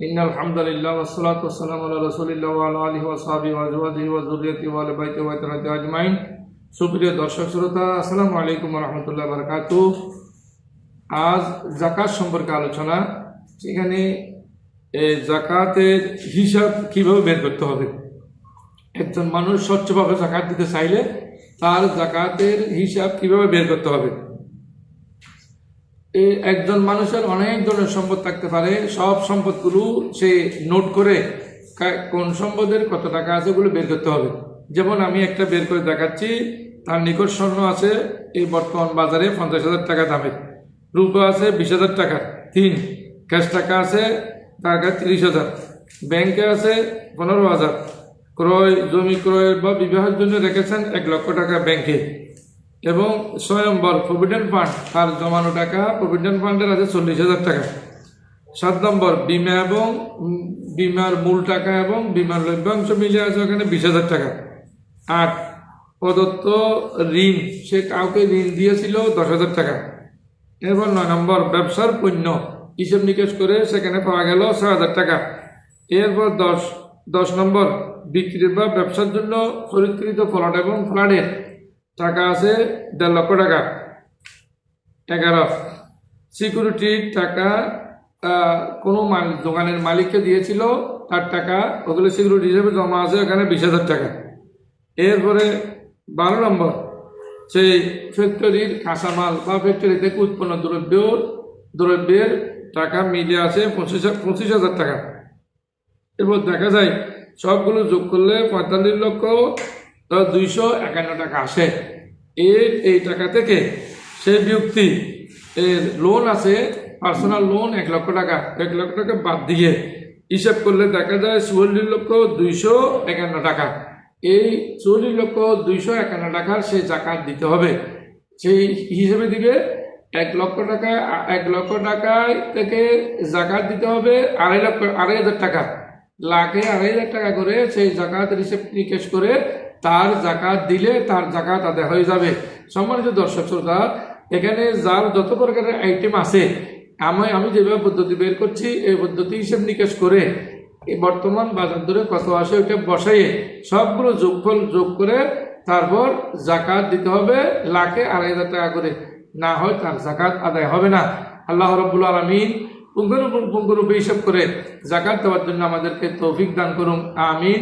إن الحمد لله والصلاة والسلام على رسول الله وعلى آله وصحبه وأزواجه وذريته وآل بيته وإتراته أجمعين সুপ্রিয় দর্শক শ্রোতা আসসালামু আলাইকুম রহমতুল্লাহ বারকাত আজ জাকাত সম্পর্কে আলোচনা সেখানে এ, জাকাতের হিসাব কিভাবে বের করতে হবে একজন মানুষ স্বচ্ছভাবে জাকাত দিতে চাইলে তার জাকাতের হিসাব কিভাবে বের করতে হবে এ একজন মানুষের অনেক ধরনের সম্পদ থাকতে পারে, সব সম্পদগুলো সে নোট করে কোন সম্পদের কত টাকা আছে ওগুলো বের করতে হবে। যেমন আমি একটা বের করে দেখাচ্ছি, তার নিকট স্বর্ণ আছে, এই বর্তমান বাজারে পঞ্চাশ হাজার টাকা দামের। রূপা আছে বিশ হাজার টাকা, তিন, ক্যাশ টাকা আছে, তার কাছে তিরিশ হাজার। ব্যাংকে আছে পনেরো হাজার। ক্রয়, জমি ক্রয় বা বিবাহের জন্য রেখেছেন এক লক্ষ টাকা ব্যাংকে। এবং স্বয়ম্বর প্রভিডেন্ট ফান্ড তার জমানো টাকা প্রভিডেন্ট ফান্ডের আছে চল্লিশ হাজার টাকা। সাত নম্বর, বিমা এবং বিমার মূল টাকা এবং বিমার লভ্যাংশ মিলে আছে ওখানে বিশ হাজার টাকা। আট, প্রদত্ত ঋণ, সে কাউকে ঋণ দিয়েছিল দশ হাজার টাকা। এরপর নয় নম্বর, ব্যবসার পণ্য, হিসেব নিকেশ করে সেখানে পাওয়া গেল ছয় হাজার টাকা। এরপর দশ দশ নম্বর বিক্রি বা ব্যবসার জন্য খরিদকৃত ফ্লট এবং ফ্ল্যাটের টাকা আছে, দেড় লক্ষ টাকা। এগারো সিকিউরিটির টাকা কোনো মাল দোকানের মালিককে দিয়েছিল, তার টাকা ওগুলো সিকিউরিটি হিসেবে জমা আছে, ওখানে বিশ হাজার টাকা। এরপরে বারো নম্বর, সেই ফ্যাক্টরির কাঁচামাল বা ফ্যাক্টরি থেকে উৎপন্ন দ্রব্য, দ্রব্যের টাকা মিলে আছে পঁচিশ পঁচিশ হাজার টাকা। এরপর দেখা যায়, সবগুলো যোগ করলে পঁয়তাল্লিশ লক্ষ দুইশো একান্ন টাকা আসে। এর এই টাকা থেকে সে ব্যক্তি, এর লোন আছে পার্সোনাল লোন এক লক্ষ টাকা। এক লক্ষ টাকা বাদ দিয়ে হিসাব করলে দেখা যায় চুয়াল্লিশ লক্ষ দুইশো একান্ন টাকা। এই চল্লিশ লক্ষ দুইশো একান্ন টাকার সে জাকাত দিতে হবে। সেই হিসেবে দিবে এক লক্ষ টাকা, এক লক্ষ টাকায় থেকে জাকাত দিতে হবে আড়াই লক্ষ, আড়াই হাজার টাকা। লাখে আড়াই হাজার টাকা করে সেই জাকাত হিসেব নিকেশ করে তার জাকাত দিলে তার জাকাত আদায় হয়ে যাবে। সম্মানিত দর্শক শ্রোতা, এখানে যার যত প্রকারের আইটেম আছে, আমি আমি যেভাবে পদ্ধতি বের করছি, এই পদ্ধতি হিসেব নিকেশ করে এই বর্তমান বাজার দরে কত আসে ওইটা বসাইয়ে সবগুলো যোগফল যোগ করে তারপর জাকাত দিতে হবে লাখে আড়াই হাজার টাকা করে। না হয় তার জাকাত আদায় হবে না। আল্লাহ রব্বুল আলমিন পুঙ্গরূপে হিসাব করে জাকাত দেওয়ার জন্য আমাদেরকে তৌফিক দান করুন। আমিন।